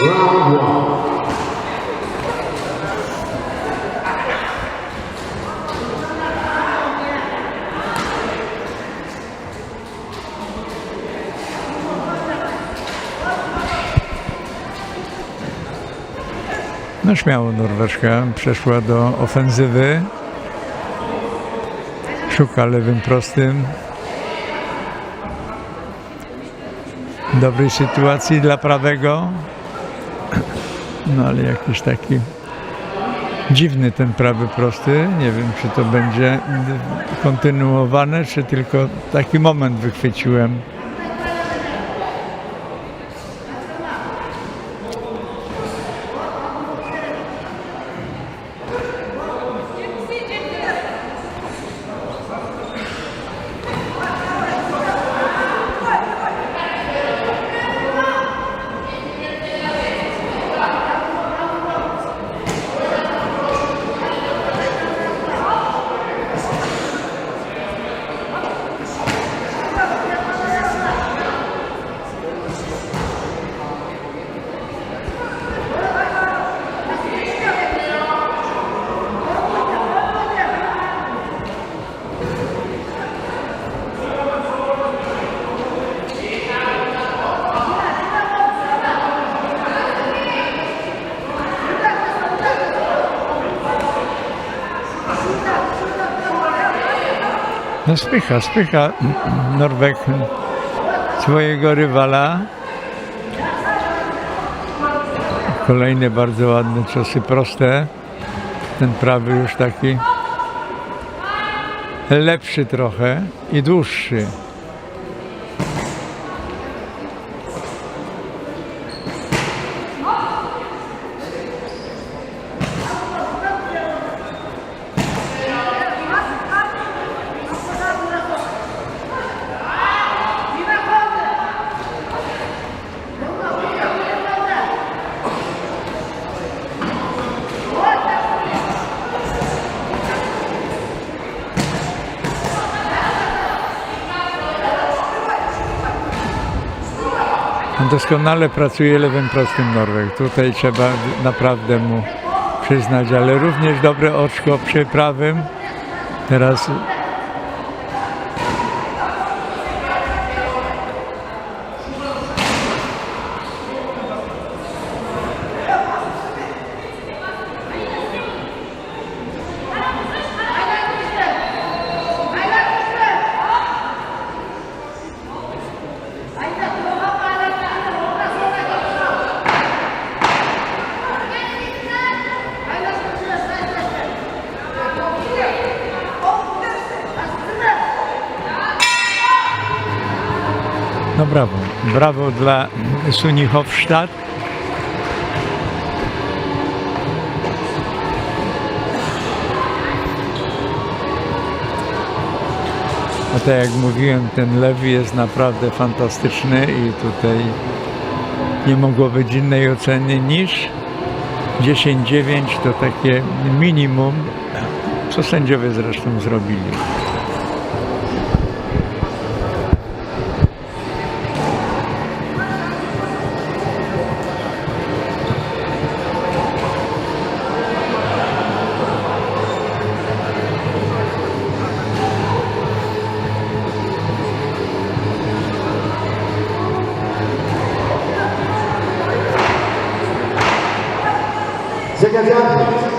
No śmiało Norweszka przeszła do ofensywy. Szuka lewym prostym. Dobrej sytuacji dla prawego. No ale jakiś taki dziwny ten prawy prosty. Nie wiem, czy to będzie kontynuowane, czy tylko taki moment wychwyciłem. No spycha, spycha Norweg swojego rywala. Kolejne bardzo ładne ciosy proste. Ten prawy już taki lepszy trochę i dłuższy. Doskonale pracuje lewym prostym Norweg. Tutaj trzeba naprawdę mu przyznać, ale również dobre oczko przy prawym. Teraz brawo. Brawo dla Suni Hofstadt. A tak jak mówiłem, ten lewy jest naprawdę fantastyczny i tutaj nie mogło być innej oceny niż 10-9 to takie minimum, co sędziowie zresztą zrobili. Round two.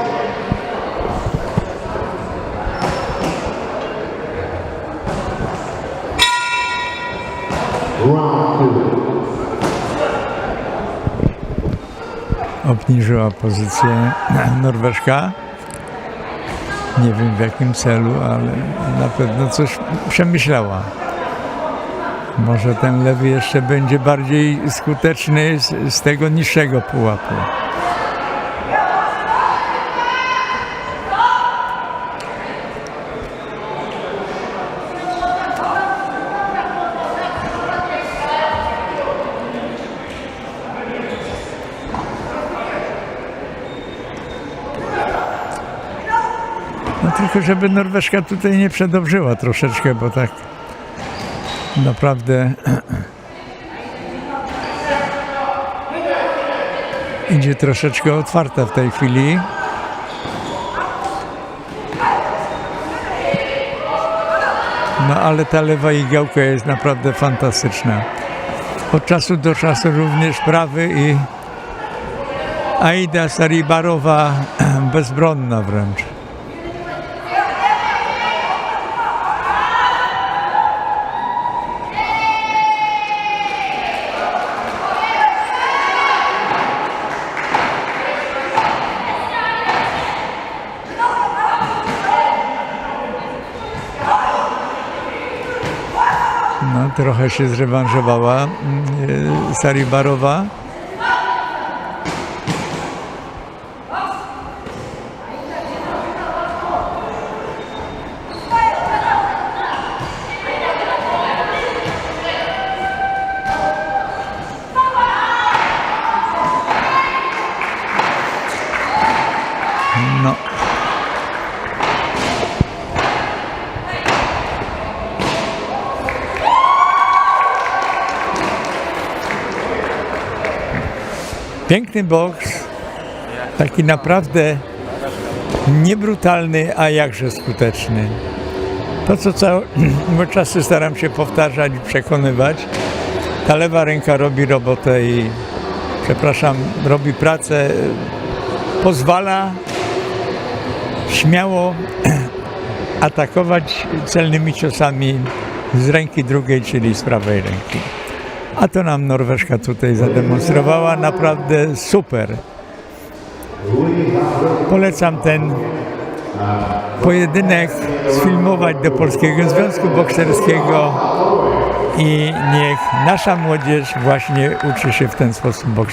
obniżyła pozycję Norweszka. Nie wiem w jakim celu, ale na pewno coś przemyślała. Może ten lewy jeszcze będzie bardziej skuteczny z, z tego niższego pułapu. Tylko żeby Norweszka tutaj nie przedobrzyła troszeczkę, bo tak naprawdę idzie troszeczkę otwarta w tej chwili. No ale ta lewa igiełka jest naprawdę fantastyczna. Od czasu do czasu również prawy i Aida Saribarowa bezbronna wręcz. No, trochę się zrewanżowała mm, e, Saribarowa. Piękny boks, taki naprawdę niebrutalny, a jakże skuteczny. To, co cały czasy staram się powtarzać i przekonywać, ta lewa ręka robi robotę i, przepraszam, robi pracę, pozwala śmiało atakować celnymi ciosami z ręki drugiej, czyli z prawej ręki. A to nam Norweszka tutaj zademonstrowała naprawdę super. Polecam ten pojedynek sfilmować do Polskiego Związku Bokserskiego i niech nasza młodzież właśnie uczy się w ten sposób boksować.